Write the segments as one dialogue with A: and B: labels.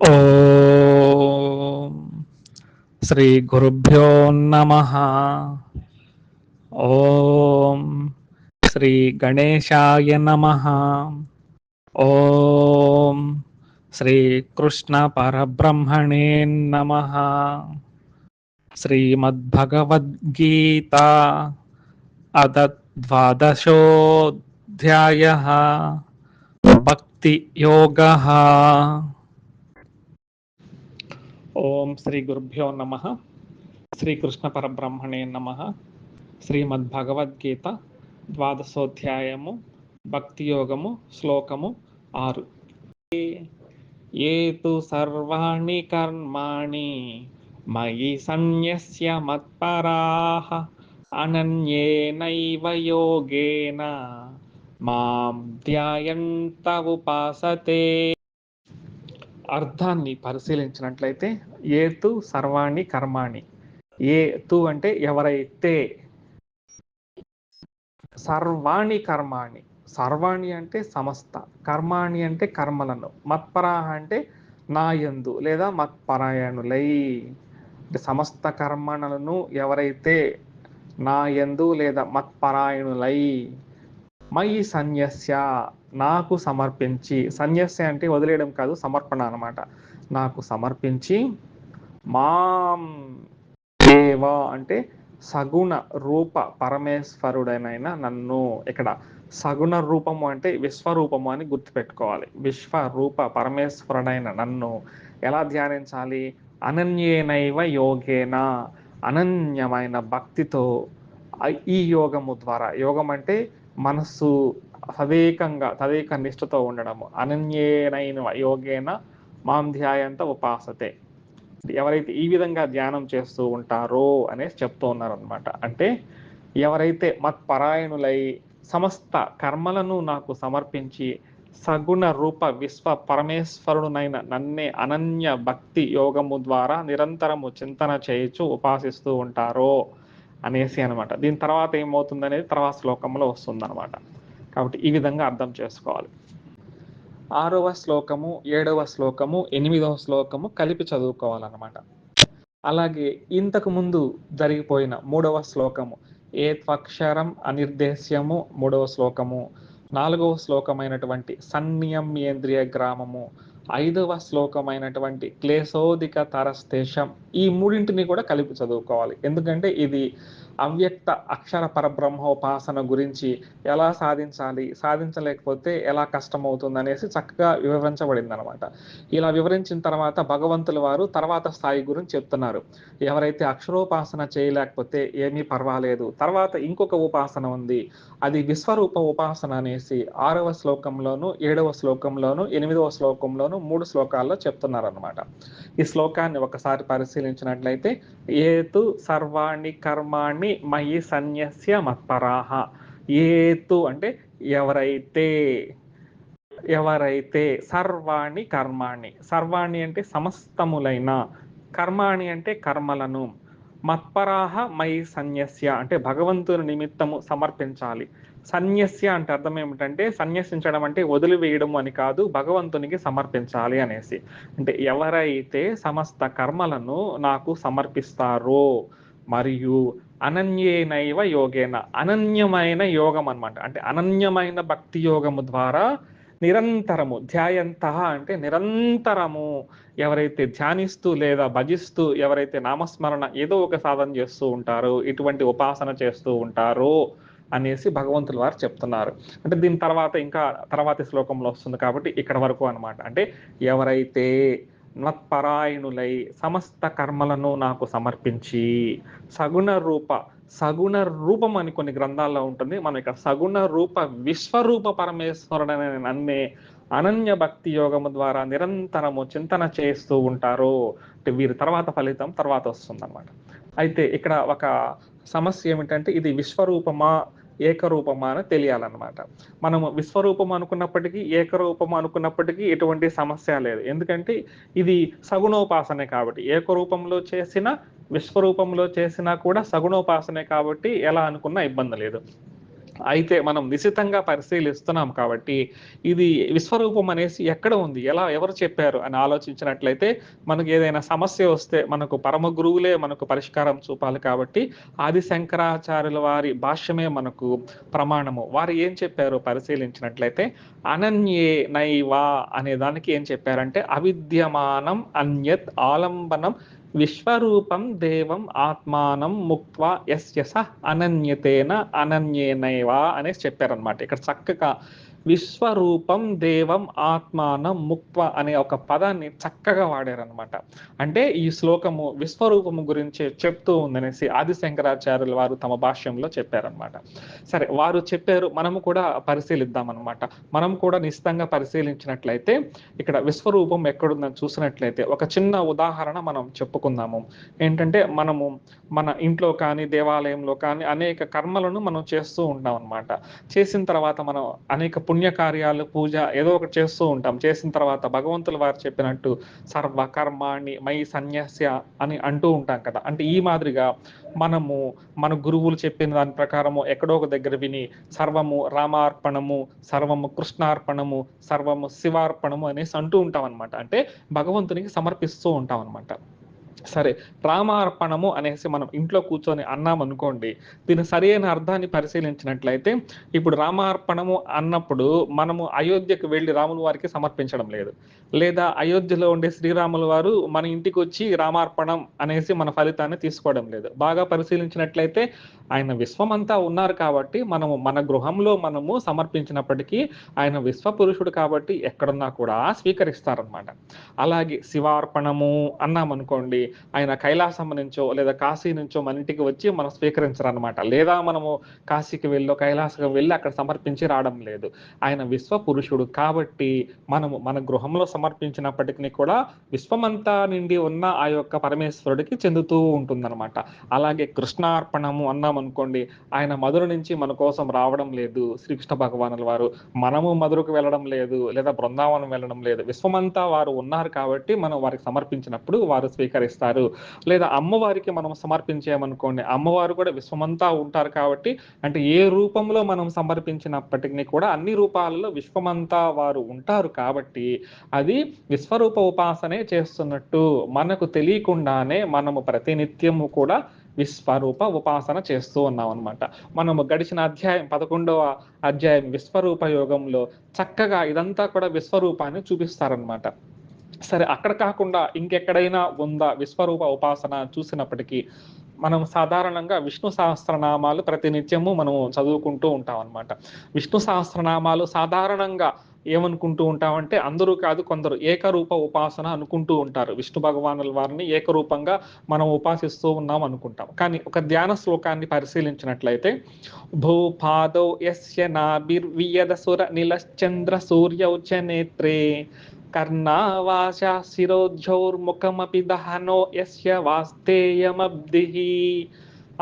A: ఓం శ్రీ గురుభ్యో నమ ఓం శ్రీ గణేశాయ నమ ఓం శ్రీ కృష్ణ పరబ్రహ్మణే నమ శ్రీమద్భగవద్గీత అద ద్వాదశోధ్యాయ భక్తి యోగ ఓం శ్రీ గురుభ్యో నమ. శ్రీకృష్ణ పరబ్రహ్మణే నమ. శ్రీమద్భగవద్గీత ద్వాదశోధ్యాయము భక్తి యోగము శ్లోకము ఆరు. ఏతు సర్వాణి కర్మాణి మయి సన్యస్య మత్పరాః అనన్యేనైవ యోగేన మాం ధ్యాయంత ఉపాసతే. అర్థాన్ని పరిశీలించినట్లయితే ఏతు సర్వాణి కర్మాణి. ఏ తు అంటే ఎవరైతే సర్వాణి కర్మాణి. సర్వాణి అంటే సమస్త. కర్మాణి అంటే కర్మలను. మత్పరాహ అంటే నాయందు లేదా మత్పరాయణులై. అంటే సమస్త కర్మణలను ఎవరైతే నాయందు లేదా మత్పరాయణులై. మయి సన్యస్య. నాకు సమర్పించి సన్యాసి అంటే వదిలేయడం కాదు సమర్పణ అన్నమాట. నాకు సమర్పించి మాం దేవా అంటే సగుణ రూప పరమేశ్వరుడైన నన్ను ఇక్కడ సగుణ రూపము అంటే విశ్వరూపము అని గుర్తుపెట్టుకోవాలి. విశ్వరూప పరమేశ్వరుడైన నన్ను ఎలా ధ్యానించాలి? అనన్యేనైవ యోగేన అనన్యమైన భక్తితో ఈ యోగము ద్వారా. యోగం అంటే మనస్సు తదేకంగా తదేక నిష్ఠతో ఉండడము. అనన్యేనైన యోగేన మాం ధ్యాయంత ఉపాసతే. ఎవరైతే ఈ విధంగా ధ్యానం చేస్తూ ఉంటారో అనేసి చెప్తూ ఉన్నారనమాట అంటే ఎవరైతే మత్పరాయణులై సమస్త కర్మలను నాకు సమర్పించి సగుణ రూప విశ్వ పరమేశ్వరుడునైన నన్నే అనన్య భక్తి యోగము ద్వారా నిరంతరము చింతన చేయొచ్చు ఉపాసిస్తూ ఉంటారో అనేసి అనమాట దీని తర్వాత ఏమవుతుంది అనేది తర్వాత శ్లోకంలో వస్తుంది అనమాట కాబట్టి ఈ విధంగా అర్థం చేసుకోవాలి. ఆరవ శ్లోకము ఏడవ శ్లోకము ఎనిమిదవ శ్లోకము కలిపి చదువుకోవాలన్నమాట. అలాగే ఇంతకు ముందు జరిగిపోయిన మూడవ శ్లోకము ఏ త్వక్షరం అనిర్దేశ్యము మూడవ శ్లోకము నాలుగవ శ్లోకమైనటువంటి సన్నియమ్యేంద్రియ గ్రామము ఐదవ శ్లోకమైనటువంటి క్లేశోదిక తరస్తేషం ఈ మూడింటిని కూడా కలిపి చదువుకోవాలి. ఎందుకంటే ఇది అవ్యక్త అక్షర పరబ్రహ్మోపాసన గురించి ఎలా సాధించాలి సాధించలేకపోతే ఎలా కష్టమవుతుంది అనేసి చక్కగా వివరించబడింది అనమాట ఇలా వివరించిన తర్వాత భగవంతుల వారు తర్వాత స్థాయి గురించి చెప్తున్నారు. ఎవరైతే అక్షరోపాసన చేయలేకపోతే ఏమీ పర్వాలేదు. తర్వాత ఇంకొక ఉపాసన ఉంది. అది విశ్వరూప ఉపాసన అనేసి ఆరవ శ్లోకంలోను ఏడవ శ్లోకంలోను ఎనిమిదవ శ్లోకంలోను మూడు శ్లోకాల్లో చెప్తున్నారు అనమాట ఈ శ్లోకాన్ని ఒకసారి పరిశీలించినట్లయితే ఏతు సర్వాణి కర్మాణి మయి సన్యస్య మత్పరాహ ఏతు అంటే ఎవరైతే ఎవరైతే సర్వాణి కర్మాణి. సర్వాణి అంటే సమస్తములైన. కర్మాణి అంటే కర్మలను. మత్పరాహ మై సన్యస్య అంటే భగవంతుని నిమిత్తము సమర్పించాలి. సన్యస్య అంటే అర్థం ఏమిటంటే సన్యసించడం అంటే వదిలివేయడం అని కాదు భగవంతునికి సమర్పించాలి అనేసి. అంటే ఎవరైతే సమస్త కర్మలను నాకు సమర్పిస్తారో మరియు అనన్యేనైవ యోగేన. అనన్యమైన యోగం అన్నమాట అంటే అనన్యమైన భక్తి యోగము ద్వారా నిరంతరము ధ్యాయంత అంటే నిరంతరము ఎవరైతే ధ్యానిస్తూ లేదా భజిస్తూ ఎవరైతే నామస్మరణ ఏదో ఒక సాధన చేస్తూ ఉంటారో ఇటువంటి ఉపాసన చేస్తూ ఉంటారో అనేసి భగవంతుల వారు చెప్తున్నారు. అంటే దీని తర్వాత ఇంకా తర్వాతి శ్లోకంలో వస్తుంది కాబట్టి ఇక్కడ వరకు అనమాట అంటే ఎవరైతే మత్పరాయణులై సమస్త కర్మలను నాకు సమర్పించి సగుణ రూప సగుణ రూపం అని కొన్ని గ్రంథాల్లో ఉంటుంది. మనం ఇక్కడ సగుణ రూప విశ్వరూప పరమేశ్వరుడనే నన్నే అనన్య భక్తి యోగము ద్వారా నిరంతరము చింతన చేస్తూ ఉంటారు. అంటే వీరి తర్వాత ఫలితం తర్వాత వస్తుంది అనమాట అయితే ఇక్కడ ఒక సమస్య ఏమిటంటే ఇది విశ్వరూపమా ఏకరూపమా అని తెలియాలన్నమాట. మనము విశ్వరూపం అనుకున్నప్పటికీ ఏకరూపం అనుకున్నప్పటికీ ఎటువంటి సమస్య లేదు. ఎందుకంటే ఇది సగుణోపాసనే కాబట్టి. ఏకరూపంలో చేసిన విశ్వరూపంలో చేసినా కూడా సగుణోపాసనే కాబట్టి ఎలా అనుకున్నా ఇబ్బంది లేదు. అయితే మనం నిశితంగా పరిశీలిస్తున్నాం కాబట్టి ఇది విశ్వరూపం అనేసి ఎక్కడ ఉంది? ఎలా ఎవరు చెప్పారు? అని ఆలోచించినట్లయితే మనకు ఏదైనా సమస్య వస్తే మనకు పరమ గురువులే మనకు పరిష్కారం చూపాలి కాబట్టి ఆది శంకరాచార్యుల వారి భాష్యమే మనకు ప్రమాణము. వారు ఏం చెప్పారు పరిశీలించినట్లయితే అనన్యే నైవా అనే దానికి ఏం చెప్పారంటే అవిద్యమానం అన్యత్ ఆలంబనం విశ్వరూపం దేవం ఆత్మానం ముక్త్వా ఎస్ యస అనన్యతేన అనన్యేనైవా అనేసి చెప్పారనమాట ఇక్కడ చక్కగా విశ్వరూపం దేవం ఆత్మానం ముక్వ అనే ఒక పదాన్ని చక్కగా వాడారనమాట అంటే ఈ శ్లోకము విశ్వరూపము గురించి చెప్తూ ఉందనేసి ఆది శంకరాచార్యుల వారు తమ భాష్యంలో చెప్పారనమాట సరే వారు చెప్పారు మనము కూడా పరిశీలిద్దాం అనమాట మనం కూడా నిశ్చితంగా పరిశీలించినట్లయితే ఇక్కడ విశ్వరూపం ఎక్కడుందని చూసినట్లయితే ఒక చిన్న ఉదాహరణ మనం చెప్పుకుందాము. ఏంటంటే మనము మన ఇంట్లో కానీ దేవాలయంలో కానీ అనేక కర్మలను మనం చేస్తూ ఉంటాం అనమాట చేసిన తర్వాత మనం అనేక పుణ్యకార్యాలు పూజ ఏదో ఒకటి చేస్తూ ఉంటాం. చేసిన తర్వాత భగవంతుల వారు చెప్పినట్టు సర్వ కర్మాణి మై సన్యాస్య అని అంటూ ఉంటాం కదా. అంటే ఈ మాదిరిగా మనము మన గురువులు చెప్పిన దాని ప్రకారము ఎక్కడో ఒక దగ్గర విని సర్వము రామార్పణము సర్వము కృష్ణార్పణము సర్వము శివార్పణము అనేసి అంటూ ఉంటాం అనమాట అంటే భగవంతునికి సమర్పిస్తూ ఉంటాం అనమాట సరే రామార్పణము అనేసి మనం ఇంట్లో కూర్చొని అన్నాం అనుకోండి దీని సరైన అర్థాన్ని పరిశీలించినట్లయితే ఇప్పుడు రామార్పణము అన్నప్పుడు మనము అయోధ్యకు వెళ్ళి రాముల వారికి సమర్పించడం లేదు. లేదా అయోధ్యలో ఉండే శ్రీరాముల వారు మన ఇంటికి వచ్చి రామార్పణం అనేసి మన ఫలితాన్ని తీసుకోవడం లేదు. బాగా పరిశీలించినట్లయితే ఆయన విశ్వమంతా ఉన్నారు కాబట్టి మనము మన గృహంలో మనము సమర్పించినప్పటికీ ఆయన విశ్వపురుషుడు కాబట్టి ఎక్కడున్నా కూడా స్వీకరిస్తారనమాట అలాగే శివార్పణము అన్నామనుకోండి ఆయన కైలాసం నుంచో లేదా కాశీ నుంచో మన ఇంటికి వచ్చి మనం స్వీకరించరనమాట లేదా మనము కాశీకి వెళ్ళో కైలాసం వెళ్ళి అక్కడ సమర్పించి రావడం లేదు. ఆయన విశ్వ పురుషుడు కాబట్టి మనము మన గృహంలో సమర్పించినప్పటికీ కూడా విశ్వమంతా నిండి ఉన్న ఆ యొక్క పరమేశ్వరుడికి చెందుతూ ఉంటుందన్నమాట. అలాగే కృష్ణార్పణము అన్నాం అనుకోండి ఆయన మధుర నుంచి మన కోసం రావడం లేదు. శ్రీకృష్ణ భగవానుల వారు మనము మధురకు వెళ్ళడం లేదు లేదా బృందావనం వెళ్ళడం లేదు. విశ్వమంతా వారు ఉన్నారు కాబట్టి మనం వారికి సమర్పించినప్పుడు వారు స్వీకరిస్తారు. లేదా అమ్మవారికి మనం సమర్పించామనుకోండి అమ్మవారు కూడా విశ్వమంతా ఉంటారు కాబట్టి అంటే ఏ రూపంలో మనం సమర్పించినప్పటికీ కూడా అన్ని రూపాలలో విశ్వమంతా వారు ఉంటారు కాబట్టి అది విశ్వరూప ఉపాసనే చేస్తున్నట్టు మనకు తెలియకుండానే మనము ప్రతినిత్యము కూడా విశ్వరూప ఉపాసన చేస్తూ ఉన్నాం అనమాట మనము గడిచిన అధ్యాయం పదకొండవ అధ్యాయం విశ్వరూప యోగంలో చక్కగా ఇదంతా కూడా విశ్వరూపాన్ని చూపిస్తారనమాట సరే అక్కడ కాకుండా ఇంకెక్కడైనా ఉందా విశ్వరూప ఉపాసన చూసినప్పటికీ మనం సాధారణంగా విష్ణు సహస్రనామాలు ప్రతినిత్యము మనము చదువుకుంటూ ఉంటాం అనమాట విష్ణు సహస్రనామాలు సాధారణంగా ఏమనుకుంటూ ఉంటామంటే అందరూ కాదు కొందరు ఏకరూప ఉపాసన అనుకుంటూ ఉంటారు. విష్ణు భగవానుల వారిని ఏకరూపంగా మనం ఉపాసిస్తూ ఉన్నాం అనుకుంటాం కానీ ఒక ధ్యాన శ్లోకాన్ని పరిశీలించినట్లయితే భూపాదౌ యస్య నాభిర్వియదసుర నిలశ్చంద్ర సూర్య చ నేత్రే कर्णावाशः शिरोध्योर्मुखमपि दहनो यस्य वास्तेयमब्धिः।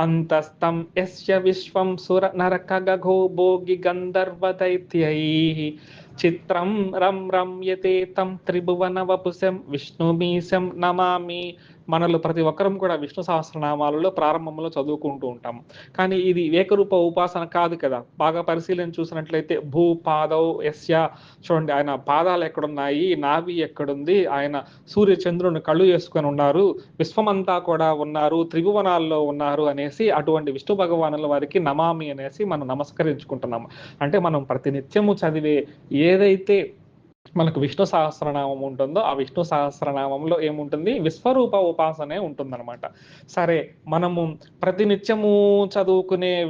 A: अन्तस्तं यस्य विश्वं सुरनरकगघो भोगिगन्धर्वदैत्यैः चित्रं रं रम्यते तं त्रिभुवनवपुषं विष्णुमीशं नमामि। మనలో ప్రతి ఒక్కరం కూడా విష్ణు సహస్రనామాలలో ప్రారంభంలో చదువుకుంటూ ఉంటాం. కానీ ఇది ఏకరూప ఉపాసన కాదు కదా. బాగా పరిశీలన చూసినట్లయితే భూ పాదవ్ ఎస్య చూడండి ఆయన పాదాలు ఎక్కడున్నాయి నావి ఎక్కడుంది ఆయన సూర్య చంద్రుని కళ్ళు చేసుకొని ఉన్నారు విశ్వమంతా కూడా ఉన్నారు త్రిభువనాల్లో ఉన్నారు అనేసి అటువంటి విష్ణు భగవానుల వారికి నమామి అనేసి మనం నమస్కరించుకుంటున్నాం అంటే మనం ప్రతినిత్యము చదివే ఏదైతే మనకు విష్ణు సహస్రనామం ఉంటుందో ఆ విష్ణు సహస్రనామంలో ఏముంటుంది? విశ్వరూప ఉపాసనే ఉంటుందన్నమాట. సరే మనము ప్రతినిత్యము చదువుకునే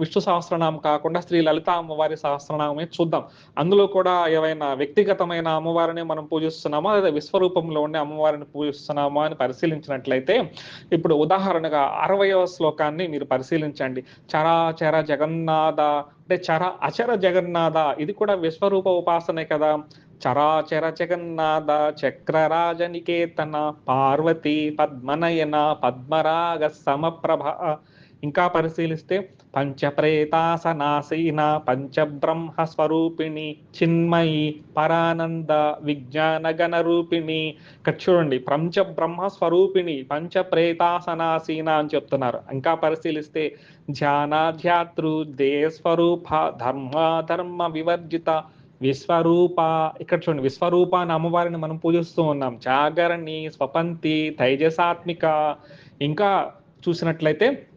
A: విష్ణు సహస్రనామం కాకుండా శ్రీ లలిత అమ్మవారి సహస్రనామమే చూద్దాం. అందులో కూడా ఏవైనా వ్యక్తిగతమైన అమ్మవారిని మనం పూజిస్తున్నామా? లేదా విశ్వరూపంలో ఉండే అమ్మవారిని పూజిస్తున్నామా అని పరిశీలించినట్లయితే ఇప్పుడు ఉదాహరణగా అరవయవ శ్లోకాన్ని మీరు పరిశీలించండి. చరాచర జగన్నాథ అంటే చర అచర జగన్నాథ ఇది కూడా విశ్వరూప ఉపాసనే కదా. చరాచర జగన్నాథ చక్రరాజ నికేతన పార్వతి పద్మనయన పద్మరాగ సమప్రభ. ఇంకా పరిశీలిస్తే పంచప్రేతాసనాసీన పంచబ్రహ్మ స్వరూపిణి చిన్మయి పరానంద విజ్ఞానగణ రూపిణి ఇక్కడ చూడండి పంచబ్రహ్మ స్వరూపిణి పంచప్రేతాసనాసీన అని చెప్తున్నారు. ఇంకా పరిశీలిస్తే ధ్యానాధ్యాతృ దేస్వరూప ధర్మ ధర్మ వివర్జిత విశ్వరూప ఇక్కడ చూడండి విశ్వరూప అని అమ్మవారిని మనం పూజిస్తూ ఉన్నాం. జాగరణి స్వపంతి తైజసాత్మిక. ఇంకా చూసినట్లయితే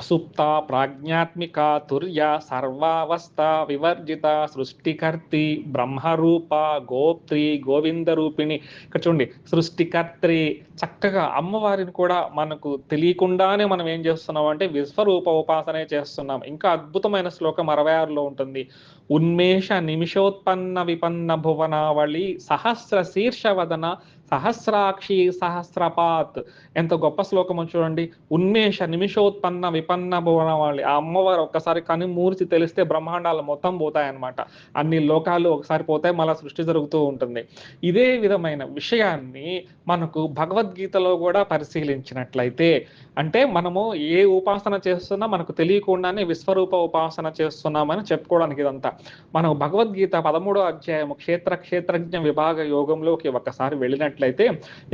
A: సుప్త ప్రాజ్ఞాత్మిక తుర్య సర్వావస్థ వివర్జిత సృష్టికర్తి బ్రహ్మరూప గోప్త్రి గోవింద రూపిణి ఇక్కడ చూడండి సృష్టికర్త్రి చక్కగా అమ్మవారిని కూడా మనకు తెలియకుండానే మనం ఏం చేస్తున్నాం అంటే విశ్వరూప ఉపాసనే చేస్తున్నాం. ఇంకా అద్భుతమైన శ్లోకం అరవై ఆరులో ఉంటుంది. ఉన్మేష నిమిషోత్పన్న విపన్న భువనావళి సహస్ర శీర్షవదన సహస్రాక్షి సహస్రపాత్. ఎంత గొప్ప శ్లోకం చూడండి. ఉన్మేష నిమిషోత్పన్న విపన్న భువనవాళి. ఆ అమ్మవారు ఒక్కసారి కని మూర్చి తెలిస్తే బ్రహ్మాండాలు మొత్తం పోతాయన్నమాట. అన్ని లోకాలు ఒకసారి పోతాయి మళ్ళీ సృష్టి జరుగుతూ ఉంటుంది. ఇదే విధమైన విషయాన్ని మనకు భగవద్గీతలో కూడా పరిశీలించినట్లయితే అంటే మనము ఏ ఉపాసన చేస్తున్నా మనకు తెలియకుండానే విశ్వరూప ఉపాసన చేస్తున్నామని చెప్పుకోవడానికి ఇదంతా. మనం భగవద్గీత పదమూడో అధ్యాయము క్షేత్ర క్షేత్రజ్ఞ విభాగ యోగంలోకి ఒకసారి వెళ్ళినట్టు చూసినట్లయితే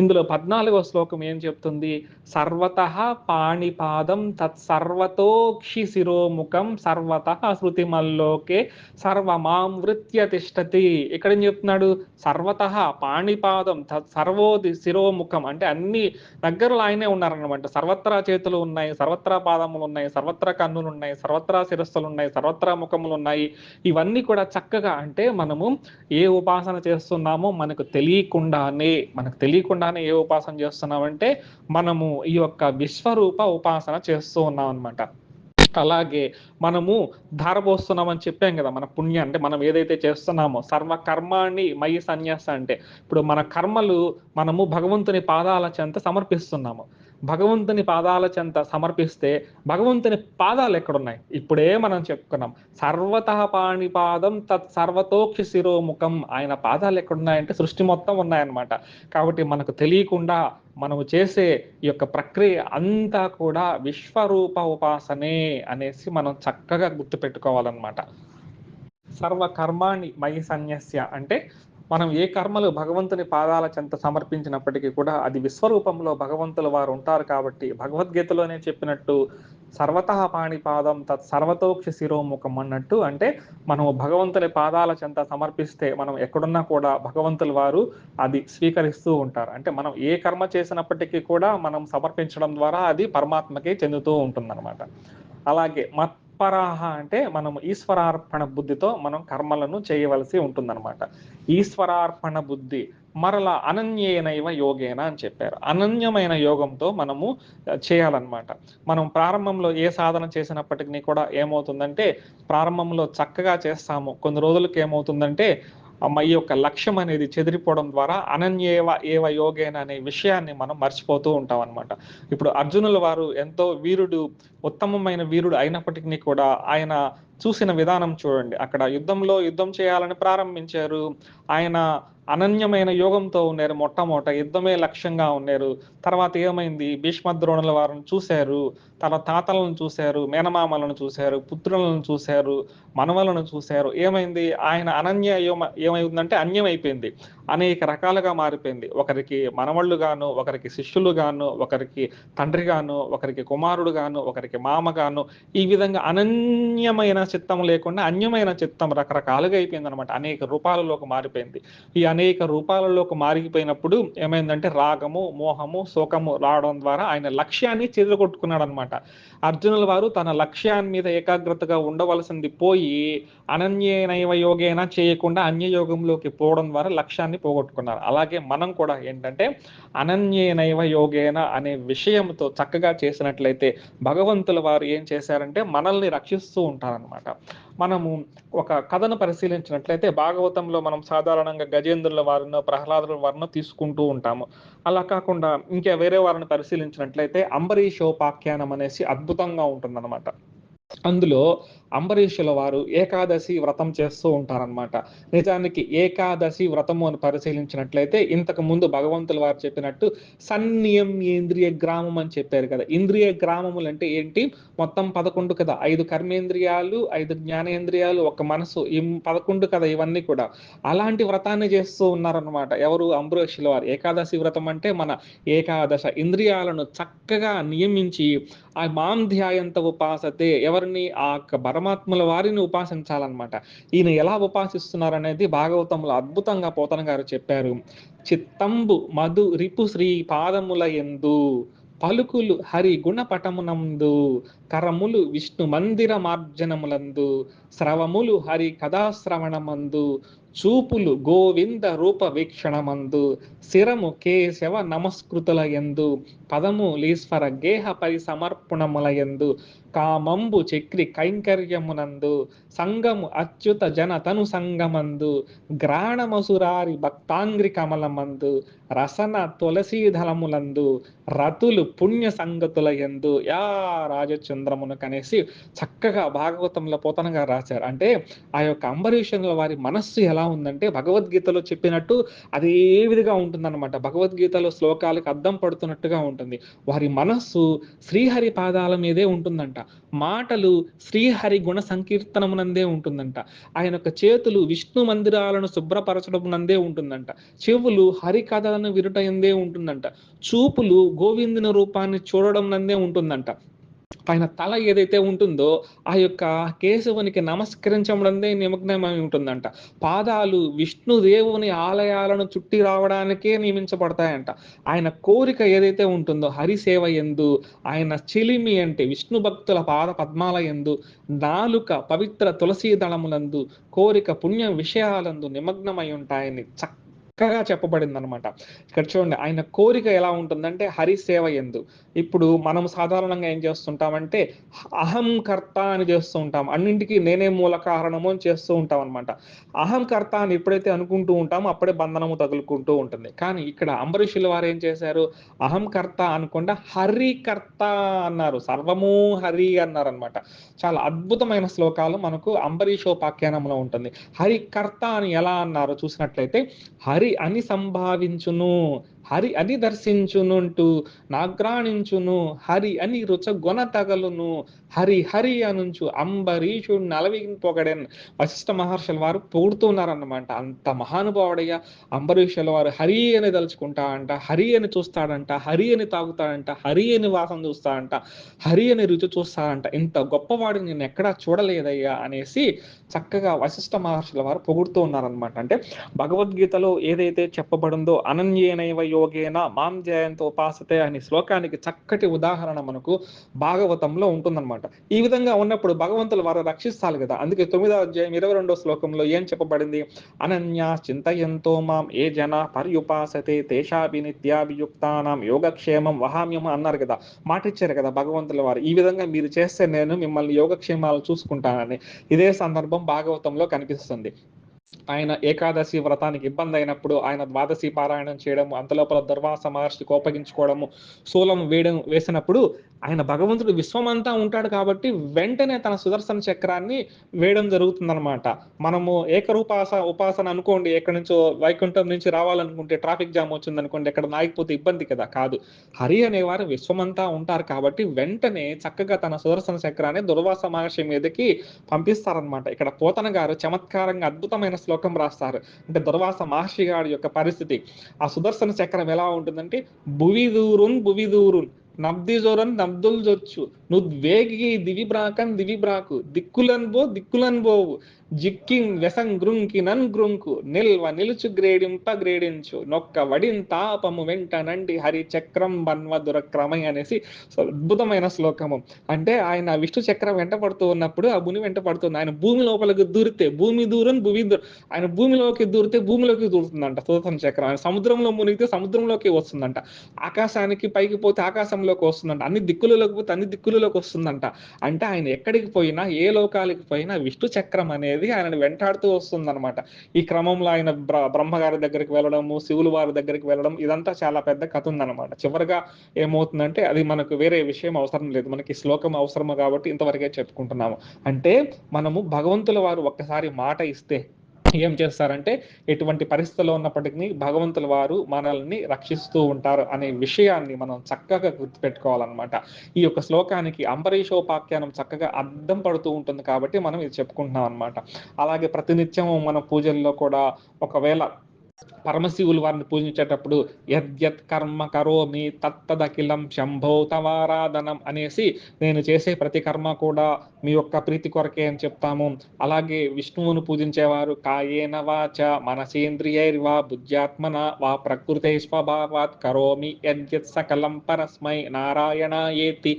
A: ఇందులో పద్నాలుగో శ్లోకం ఏం చెప్తుంది? సర్వత పాణిపాదం తత్ సర్వతోక్షి శిరోముఖం సర్వత శృతిమల్లోకే సర్వమాం వృత్య తిష్టతి. ఇక్కడ ఏం చెప్తున్నాడు? సర్వత పాణిపాదం తత్ సర్వోది శిరోముఖం అంటే అన్ని దగ్గరలో ఆయనే ఉన్నారనమాట సర్వత్రా చేతులు ఉన్నాయి సర్వత్రా పాదములు ఉన్నాయి సర్వత్రా కన్నులు ఉన్నాయి సర్వత్రా శిరస్సులు ఉన్నాయి సర్వత్రా ముఖములు ఉన్నాయి. ఇవన్నీ కూడా చక్కగా అంటే మనము ఏ ఉపాసన చేస్తున్నామో మనకు తెలియకుండానే మనకు తెలియకుండానే ఏ ఉపాసన చేస్తున్నామంటే మనము ఈ యొక్క విశ్వరూప ఉపాసన చేస్తూ ఉన్నాం అనమాట అలాగే మనము ధారపోస్తున్నామని చెప్పాం కదా మన పుణ్యం అంటే మనం ఏదైతే చేస్తున్నామో సర్వ కర్మాన్ని మయి సన్యాస అంటే. ఇప్పుడు మన కర్మలు మనము భగవంతుని పాదాల చెంత సమర్పిస్తున్నాము. భగవంతుని పాదాల చెంత సమర్పిస్తే భగవంతుని పాదాలు ఎక్కడున్నాయి? ఇప్పుడే మనం చెప్పుకున్నాం. సర్వత పాణిపాదం తత్ సర్వతోక్షి శిరోముఖం. ఆయన పాదాలు ఎక్కడున్నాయంటే సృష్టి మొత్తం ఉన్నాయన్నమాట. కాబట్టి మనకు తెలియకుండా మనము చేసే ఈ యొక్క ప్రక్రియ అంతా కూడా విశ్వరూప ఉపాసనే అనేసి మనం చక్కగా గుర్తుపెట్టుకోవాలన్నమాట. సర్వ కర్మాణి మయి సన్యస్య అంటే మనం ఏ కర్మలు భగవంతుని పాదాల చెంత సమర్పించినప్పటికీ కూడా అది విశ్వరూపంలో భగవంతుల వారు ఉంటారు కాబట్టి భగవద్గీతలోనే చెప్పినట్టు సర్వత పాణిపాదం తత్ సర్వతోక్ష శిరోముఖం అన్నట్టు అంటే మనం భగవంతుని పాదాల చెంత సమర్పిస్తే మనం ఎక్కడున్నా కూడా భగవంతుల వారు అది స్వీకరిస్తూ ఉంటారు. అంటే మనం ఏ కర్మ చేసినప్పటికీ కూడా మనం సమర్పించడం ద్వారా అది పరమాత్మకే చెందుతూ ఉంటుందన్నమాట. అలాగే మత్ మత్పరాహ అంటే మనం ఈశ్వరార్పణ బుద్ధితో మనం కర్మలను చేయవలసి ఉంటుందన్నమాట. ఈశ్వరార్పణ బుద్ధి మరలా అనన్యేనైవ యోగేన అని చెప్పారు. అనన్యమైన యోగంతో మనము చేయాలన్నమాట. మనం ప్రారంభంలో ఏ సాధన చేసినప్పటికీ కూడా ఏమవుతుందంటే ప్రారంభంలో చక్కగా చేస్తాము. కొన్ని రోజులకి ఏమవుతుందంటే ఈ యొక్క లక్ష్యం అనేది చెదిరిపోవడం ద్వారా అనన్యేవ ఏవ యోగేన అనే విషయాన్ని మనం మర్చిపోతూ ఉంటాం అనమాట ఇప్పుడు అర్జునుల వారు ఎంతో వీరుడు ఉత్తమమైన వీరుడు అయినప్పటికీ కూడా ఆయన చూసిన విధానం చూడండి. అక్కడ యుద్ధంలో యుద్ధం చేయాలని ప్రారంభించారు. ఆయన అనన్యమైన యోగంతో ఉన్నారు. మొట్టమొదట యుద్ధమే లక్ష్యంగా ఉన్నారు. తర్వాత ఏమైంది? భీష్మద్రోణుల వారిని చూశారు. తన తాతలను చూశారు. మేనమామలను చూశారు. పుత్రులను చూశారు. మనవలను చూశారు. ఏమైంది? ఆయన అనన్య ఏమైందంటే అన్యమైపోయింది. అనేక రకాలుగా మారిపోయింది. ఒకరికి మనవళ్ళు గాను ఒకరికి శిష్యులు గాను ఒకరికి తండ్రి గాను ఒకరికి కుమారుడు గాను ఒకరికి మామ గాను ఈ విధంగా అనన్యమైన చిత్తం లేకుండా అన్యమైన చిత్తం రకరకాలుగా అయిపోయింది అనమాట అనేక రూపాలలోకి మారిపోయింది. ఈ అనేక రూపాలలోకి మారిపోయినప్పుడు ఏమైందంటే రాగము మోహము శోకము రావడం ద్వారా ఆయన లక్ష్యాన్ని చెదరగొట్టుకున్నాడు అనమాట అర్జునుల వారు తన లక్ష్యాన్ని మీద ఏకాగ్రతగా ఉండవలసింది పోయి అనన్యనైవ యోగేన చేయకుండా అన్యయోగంలోకి పోవడం ద్వారా లక్ష్యాన్ని పోగొట్టుకున్నారు. అలాగే మనం కూడా ఏంటంటే అనన్యనైవ యోగేన అనే విషయంతో చక్కగా చేసినట్లయితే భగవంతుల వారు ఏం చేశారంటే మనల్ని రక్షిస్తూ ఉంటారనమాట మనము ఒక కథను పరిశీలించినట్లయితే భాగవతంలో మనం సాధారణంగా గజేంద్రుల వారినో ప్రహ్లాదుల వారినో తీసుకుంటూ ఉంటాము. అలా కాకుండా ఇంకా వేరే వారిని పరిశీలించినట్లయితే అంబరీషోపాఖ్యానం అనేసి అద్భుతంగా ఉంటుందన్నమాట. అందులో అంబరీషుల వారు ఏకాదశి వ్రతం చేస్తూ ఉంటారనమాట నిజానికి ఏకాదశి వ్రతము అని పరిశీలించినట్లయితే ఇంతకు ముందు భగవంతుల వారు చెప్పినట్టు సన్నియం ఇంద్రియ గ్రామం అని చెప్పారు కదా. ఇంద్రియ గ్రామములు అంటే ఏంటి? మొత్తం పదకొండు కదా. ఐదు కర్మేంద్రియాలు ఐదు జ్ఞానేంద్రియాలు ఒక మనసు ఈ పదకొండు కదా ఇవన్నీ కూడా. అలాంటి వ్రతాన్ని చేస్తూ ఉన్నారనమాట ఎవరు? అంబరీషుల వారు. ఏకాదశి వ్రతం అంటే మన ఏకాదశ ఇంద్రియాలను చక్కగా నియమించి ఆ మాంధ్యాయంత ఉపాసతే ఎవరిని? ఆ యొక్క పరమాత్మల వారిని ఉపాసించాలన్నమాట. ఈయన ఎలా ఉపాసిస్తున్నారనేది భాగవతంలో అద్భుతంగా పోతన గారు చెప్పారు. చిత్తంబు మధు రిపు శ్రీ పాదముల ఎందు పలుకులు హరి గుణపటమునందు కరములు విష్ణు మందిర మార్జనములందు స్రవములు హరి కథాశ్రవణమందు చూపులు గోవింద రూప వీక్షణమందు శిరము కేశవ నమస్కృతుల ఎందు పదము లీశ్వర గేహ పరిసమర్పణముల ఎందు కామంబు చక్రి కైంకర్యమునందు సంగము అచ్యుత జన తను సంగమందు గ్రాణమసురారి భక్తాంగ్రి కమలమందు రసన తులసీధలములందు రతులు పుణ్య సంగతులయందు యా రాజచంద్రమును కనేసి చక్కగా భాగవతంలో పోతనగా రాశారు. అంటే ఆ యొక్క అంబరీషుల వారి మనస్సు ఎలా ఉందంటే భగవద్గీతలో చెప్పినట్టు అదే విధిగా ఉంటుందన్నమాట. భగవద్గీతలో శ్లోకాలకు అద్దం పడుతున్నట్టుగా ఉంటుంది. వారి మనస్సు శ్రీహరి పాదాల మీదే ఉంటుందంట. మాటలు శ్రీహరి గుణ సంకీర్తనమునందే ఉంటుందంట. ఆయన యొక్క చేతులు విష్ణు మందిరాలను శుభ్రపరచడం నందే ఉంటుందంట. చెవులు హరి కథలను విరుట ఎందే ఉంటుందంట. చూపులు గోవిందుని రూపాన్ని చూడడం నందే ఉంటుందంట. ఆయన తల ఏదైతే ఉంటుందో ఆ యొక్క కేశవునికి నమస్కరించడందే నిమగ్నమై ఉంటుందంట. పాదాలు విష్ణుదేవుని ఆలయాలను చుట్టి రావడానికే నియమించబడతాయంట. ఆయన కోరిక ఏదైతే ఉంటుందో హరిసేవ ఎందు ఆయన చిలిమి అంటే విష్ణు భక్తుల పాద పద్మాల ఎందు నాలుక పవిత్ర తులసీ దళములందు కోరిక పుణ్య విషయాలందు నిమగ్నమై ఉంటాయని చక్క చక్కగా చెప్పబడింది అనమాట ఇక్కడ చూడండి ఆయన కోరిక ఎలా ఉంటుందంటే హరి సేవ ఎందు. ఇప్పుడు మనం సాధారణంగా ఏం చేస్తుంటామంటే అహం కర్త అని చేస్తూ ఉంటాం. అన్నింటికి నేనే మూల కారణము అని చేస్తూ ఉంటాం అనమాట అహం కర్త అని ఎప్పుడైతే అనుకుంటూ ఉంటామో అప్పుడే బంధనము తగులుకుంటూ ఉంటుంది. కానీ ఇక్కడ అంబరీషుల వారు ఏం చేశారు? అహం కర్త అనకుండా హరికర్త అన్నారు. సర్వము హరి అన్నారు అనమాట చాలా అద్భుతమైన శ్లోకాలు మనకు అంబరీషోపాఖ్యానంలో ఉంటుంది. హరికర్త అని ఎలా అన్నారు? చూసినట్లయితే హరి అని సంభావించును. హరి అని దర్శించునుంటూ నాగ్రాణించును హరి అని రుచ గుణ తగలును హరి హరి అనుంచు అంబరీషుడు నలవింపొగడెన్ వశిష్ఠ మహర్షుల వారు పొగుడుతున్నారన్నమాట అంత మహానుభావుడయ్యా అంబరీషుల వారు హరి అని తలుచుకుంటా అంట హరి అని చూస్తాడంట హరి అని తాగుతాడంట హరి అని వాసన చూస్తాడంట హరి అని రుచి చూస్తాడంట. ఇంత గొప్పవాడిని నేను ఎక్కడా చూడలేదయ్యా అనేసి చక్కగా వశిష్ఠ మహర్షుల వారు పొగుడుతూ ఉన్నారనమాట అంటే భగవద్గీతలో ఏదైతే చెప్పబడిందో అనన్యేనైవ యోగేన మాం జయంతో ఉపాసతే అనే శ్లోకానికి చక్కటి ఉదాహరణ మనకు భాగవతంలో ఉంటుందన్నమాట. ఈ విధంగా ఉన్నప్పుడు భగవంతులు వారు రక్షిస్తారు కదా. అందుకే తొమ్మిదవ అధ్యాయం ఇరవై రెండో శ్లోకంలో ఏం చెప్పబడింది? అనన్యా చింతయంతో మాం ఏ జన పర్యుపాసతే తేషాభినిత్యాభియుక్తానం యోగక్షేమం వహామ్యం అన్నారు కదా. మాట ఇచ్చారు కదా భగవంతుల వారు. ఈ విధంగా మీరు చేస్తే నేను మిమ్మల్ని యోగక్షేమాలు చూసుకుంటానని. ఇదే సందర్భం భాగవతంలో కనిపిస్తుంది. ఆయన ఏకాదశి వ్రతానికి ఇబ్బంది అయినప్పుడు ఆయన ద్వాదశి పారాయణం చేయడము అంతలోపల దుర్వాస మహర్షి కోపగించుకోవడము శూలం వేయడం వేసినప్పుడు ఆయన భగవంతుడు విశ్వమంతా ఉంటాడు కాబట్టి వెంటనే తన సుదర్శన చక్రాన్ని వేయడం జరుగుతుందనమాట మనము ఏకరూపాస ఉపాసన అనుకోండి ఎక్కడి నుంచో వైకుంఠం నుంచి రావాలనుకుంటే ట్రాఫిక్ జామ్ వచ్చింది అనుకోండి ఎక్కడ నాగిపోతే ఇబ్బంది కదా కాదు. హరి అనేవారు విశ్వమంతా ఉంటారు కాబట్టి వెంటనే చక్కగా తన సుదర్శన చక్రాన్ని దుర్వాస మహర్షి మీదకి పంపిస్తారనమాట ఇక్కడ పోతన గారు చమత్కారంగా అద్భుతమైన శ్లోకం రాస్తారు. అంటే దుర్వాస మహర్షి గారి యొక్క పరిస్థితి. ఆ సుదర్శన చక్రం ఎలా ఉంటుందంటే భువిదూరున్ భువిదూరున్ నబ్దిజోరన్ నబ్దుల్ జొచ్చు నువ్వు వేగి దివి బ్రాకన్ దివి బ్రాకు దిక్కులన్ బో దిక్కులన్ బోవు జిక్కిన్ వెసం గ్రుంకి నన్ గ్రుంకు నిల్వ నిలుచు గ్రేడింప గ్రేడించు నొక్క వడిన్ తాపము వెంట నండి హరి చక్రం బన్వ దురక్రమై అనేసి అద్భుతమైన శ్లోకము. అంటే ఆయన విష్ణు చక్రం వెంట పడుతూ ఉన్నప్పుడు ఆ భూమి వెంట పడుతుంది. ఆయన భూమి లోపలికి దూరితే భూమి దూరం భూమి దూరం. ఆయన భూమిలోకి దూరితే భూమిలోకి దూరుతుందంట సుదర్శన చక్రం. ఆయన సముద్రంలో మునిగితే సముద్రంలోకి వస్తుందంట. ఆకాశానికి పైకి పోతే ఆకాశంలోకి వస్తుందంట. అన్ని దిక్కులలోకి పోతే అన్ని దిక్కులలోకి వస్తుందంట అంటే ఆయన ఎక్కడికి పోయినా ఏ లోకాలకి పోయినా విష్ణు చక్రం అనేది అనేది ఆయనను వెంటాడుతూ వస్తుందన్నమాట. ఈ క్రమంలో ఆయన బ్ర బ్రహ్మగారి దగ్గరికి వెళ్ళడము శివులు వారి దగ్గరికి వెళ్ళడం ఇదంతా చాలా పెద్ద కథ ఉందన్నమాట. చివరిగా ఏమవుతుందంటే అది మనకు వేరే విషయం అవసరం లేదు. మనకి శ్లోకం అవసరము కాబట్టి ఇంతవరకే చెప్పుకుంటున్నాము. అంటే మనము భగవంతుల వారు ఒక్కసారి మాట ఇస్తే ఏం చేస్తారంటే ఎటువంటి పరిస్థితుల్లో ఉన్నప్పటికీ భగవంతుల వారు మనల్ని రక్షిస్తూ ఉంటారు అనే విషయాన్ని మనం చక్కగా గుర్తుపెట్టుకోవాలన్నమాట. ఈ యొక్క శ్లోకానికి అంబరీషోపాఖ్యానం చక్కగా అర్థం పడుతూ ఉంటుంది కాబట్టి మనం ఇది చెప్పుకుంటున్నాం అనమాట అలాగే ప్రతినిత్యం మన పూజల్లో కూడా ఒకవేళ పరమశివులు వారిని పూజించేటప్పుడు యద్యత్ కర్మ కరోమి తత్తదఖిలం శంభో తవారాధనం అనేసి నేను చేసే ప్రతి కర్మ కూడా మీ యొక్క ప్రీతి కొరకే అని చెప్తాము. అలాగే విష్ణువును పూజించేవారు కాయేన వాచ మనసేంద్రియైర్వా బుద్ధ్యాత్మన వా ప్రకృతే స్వభావాత్ కరోమి యద్యత్ సకలం పరస్మై నారాయణ ఏతి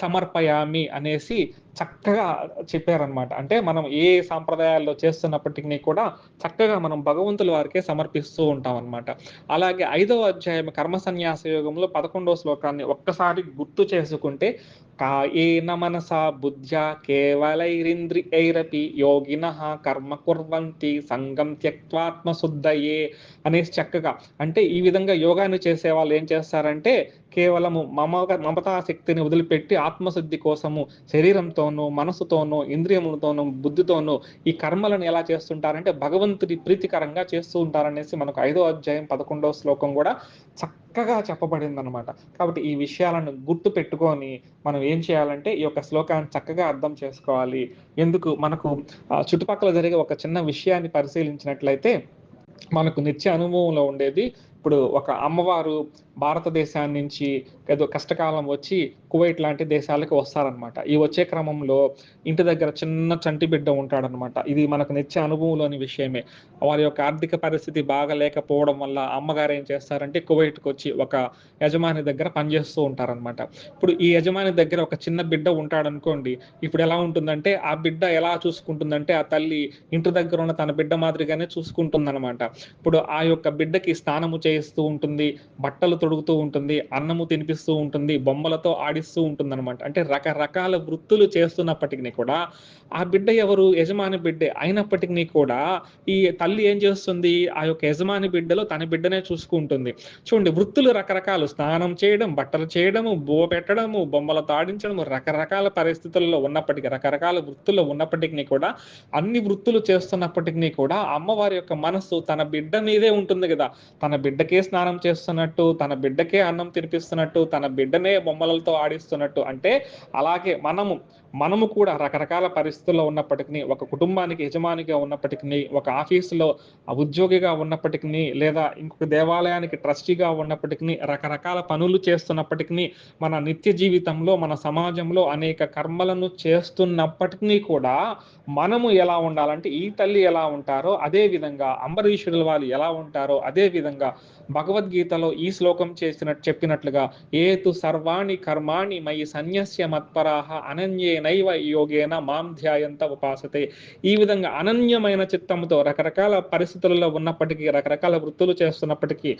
A: సమర్పయామి అనేసి చక్కగా చెప్పారనమాట అంటే మనం ఏ సాంప్రదాయాల్లో చేస్తున్నప్పటికీ కూడా చక్కగా మనం భగవంతుల వారికే సమర్పిస్తూ ఉంటాం అనమాట అలాగే ఐదవ అధ్యాయం కర్మ సన్యాస యోగంలో పదకొండవ శ్లోకాన్ని ఒక్కసారి గుర్తు చేసుకుంటే కాయేన మనసా బుద్ధ్యా కేవలైరింద్రియైరపి యోగిన కర్మ కుర్వంతి సంగం త్యక్వాత్మశుద్ధయే అనేసి చక్కగా అంటే ఈ విధంగా యోగాన్ని చేసే వాళ్ళు ఏం చేస్తారంటే కేవలము మమ మమతా శక్తిని వదిలిపెట్టి ఆత్మశుద్ధి కోసము శరీరంతోనూ మనసుతోనూ ఇంద్రియములతోనూ బుద్ధితోనూ ఈ కర్మలను ఎలా చేస్తుంటారంటే భగవంతుడి ప్రీతికరంగా చేస్తూ ఉంటారనేసి మనకు ఐదో అధ్యాయం పదకొండవ శ్లోకం కూడా చక్కగా చెప్పబడింది అనమాట కాబట్టి ఈ విషయాలను గుర్తు పెట్టుకొని మనం ఏం చేయాలంటే ఈ యొక్క శ్లోకాన్ని చక్కగా అర్థం చేసుకోవాలి. ఎందుకు? మనకు చుట్టుపక్కల జరిగే ఒక చిన్న విషయాన్ని పరిశీలించినట్లయితే మనకు నిత్య అనుభవంలో ఉండేది. ఇప్పుడు ఒక అమ్మవారు భారతదేశాన్ని నుంచి ఏదో కష్టకాలం వచ్చి కువైట్ లాంటి దేశాలకు వస్తారనమాట ఈ వచ్చే క్రమంలో ఇంటి దగ్గర చిన్న చంటి బిడ్డ ఉంటాడనమాట ఇది మనకు నిత్య అనుభవంలోని విషయమే. వారి యొక్క ఆర్థిక పరిస్థితి బాగా లేకపోవడం వల్ల అమ్మగారు ఏం చేస్తారంటే కువైట్కి వచ్చి ఒక యజమాని దగ్గర పనిచేస్తూ ఉంటారనమాట ఇప్పుడు ఈ యజమాని దగ్గర ఒక చిన్న బిడ్డ ఉంటాడనుకోండి ఇప్పుడు ఎలా ఉంటుందంటే ఆ బిడ్డ ఎలా చూసుకుంటుందంటే ఆ తల్లి ఇంటి దగ్గర ఉన్న తన బిడ్డ మాదిరిగానే చూసుకుంటుందన్నమాట. ఇప్పుడు ఆ యొక్క బిడ్డకి స్నానము చేయిస్తూ ఉంటుంది బట్టలు తొడుగుతూ ఉంటుంది అన్నము తినిపిస్తూ ఉంటుంది బొమ్మలతో ఆడిస్తూ ఉంటుంది అనమాట అంటే రకరకాల వృత్తులు చేస్తున్నప్పటికీ కూడా ఆ బిడ్డ ఎవరు? యజమాని బిడ్డే. అయినప్పటికీ కూడా ఈ తల్లి ఏం చేస్తుంది? ఆ యొక్క యజమాని బిడ్డలో తన బిడ్డనే చూసుకుంటుంది. చూడండి వృత్తులు రకరకాలు. స్నానం చేయడం బట్టలు చేయడము బో పెట్టడము బొమ్మలతో ఆడించడము రకరకాల పరిస్థితుల్లో ఉన్నప్పటికీ రకరకాల వృత్తుల్లో ఉన్నప్పటికీ కూడా అన్ని వృత్తులు చేస్తున్నప్పటికీ కూడా అమ్మవారి యొక్క మనస్సు తన బిడ్డ మీదే ఉంటుంది కదా. తన బిడ్డకే స్నానం చేస్తున్నట్టు తన బిడ్డకే అన్నం తినిపిస్తున్నట్టు తన బిడ్డనే బొమ్మలతో ఆడిస్తున్నట్టు అంటే అలాగే మనము మనము కూడా రకరకాల పరిస్థితుల్లో ఉన్నప్పటికీ ఒక కుటుంబానికి యజమానిగా ఉన్నప్పటికీ ఒక ఆఫీసులో ఉద్యోగిగా ఉన్నప్పటికీ లేదా ఇంకొక దేవాలయానికి ట్రస్టీగా ఉన్నప్పటికీ రకరకాల పనులు చేస్తున్నప్పటికీ మన నిత్య జీవితంలో మన సమాజంలో అనేక కర్మలను చేస్తున్నప్పటికీ కూడా మనము ఎలా ఉండాలంటే ఈ తల్లి ఎలా ఉంటారో అదే విధంగా అంబరీషుడుల వాళ్ళు ఎలా ఉంటారో అదే విధంగా భగవద్గీతలో ఈ శ్లోకం చేసిన చెప్పినట్లుగా ఏతు సర్వాణి కర్మాణి మయి సన్యస్య మత్పరాహ అనన్యేనైవ యోగేన మాం ధ్యాయంత ఉపాసతే. ఈ విధంగా అనన్యమైన చిత్తంతో రకరకాల పరిస్థితులలో ఉన్నప్పటికీ రకరకాల వృత్తులు చేస్తున్నప్పటికీ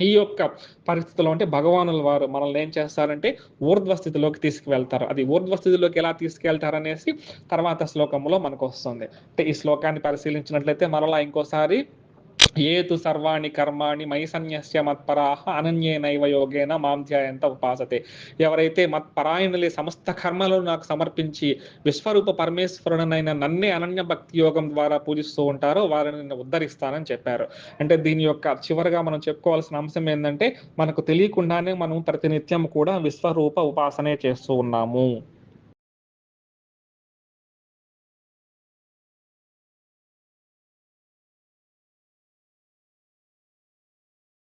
A: ఈ యొక్క పరిస్థితుల్లో అంటే భగవానుల వారు మనల్ని ఏం చేస్తారంటే ఊర్ధ్వస్థితిలోకి తీసుకువెళ్తారు. అది ఊర్ధ్వస్థితిలోకి ఎలా తీసుకెళ్తారు అనేసి తర్వాత శ్లోకంలో మనకు వస్తుంది. అంటే ఈ శ్లోకాన్ని పరిశీలించినట్లయితే మరలా ఇంకోసారి ఏతు సర్వాణి కర్మాణి మై సన్యస్య మత్పరాహ అనన్యేనైవ యోగేన మాంధ్యాయంత ఉపాసతే. ఎవరైతే మత్పరాయణులే సమస్త కర్మలను నాకు సమర్పించి విశ్వరూప పరమేశ్వరుడనైన నన్నే అనన్య భక్తి యోగం ద్వారా పూజిస్తూ ఉంటారో వారిని నేను ఉద్ధరిస్తానని చెప్పారు. అంటే దీని యొక్క చివరిగా మనం చెప్పుకోవాల్సిన అంశం ఏంటంటే మనకు తెలియకుండానే మనం ప్రతినిత్యం కూడా విశ్వరూప ఉపాసనే చేస్తూ ఉన్నాము.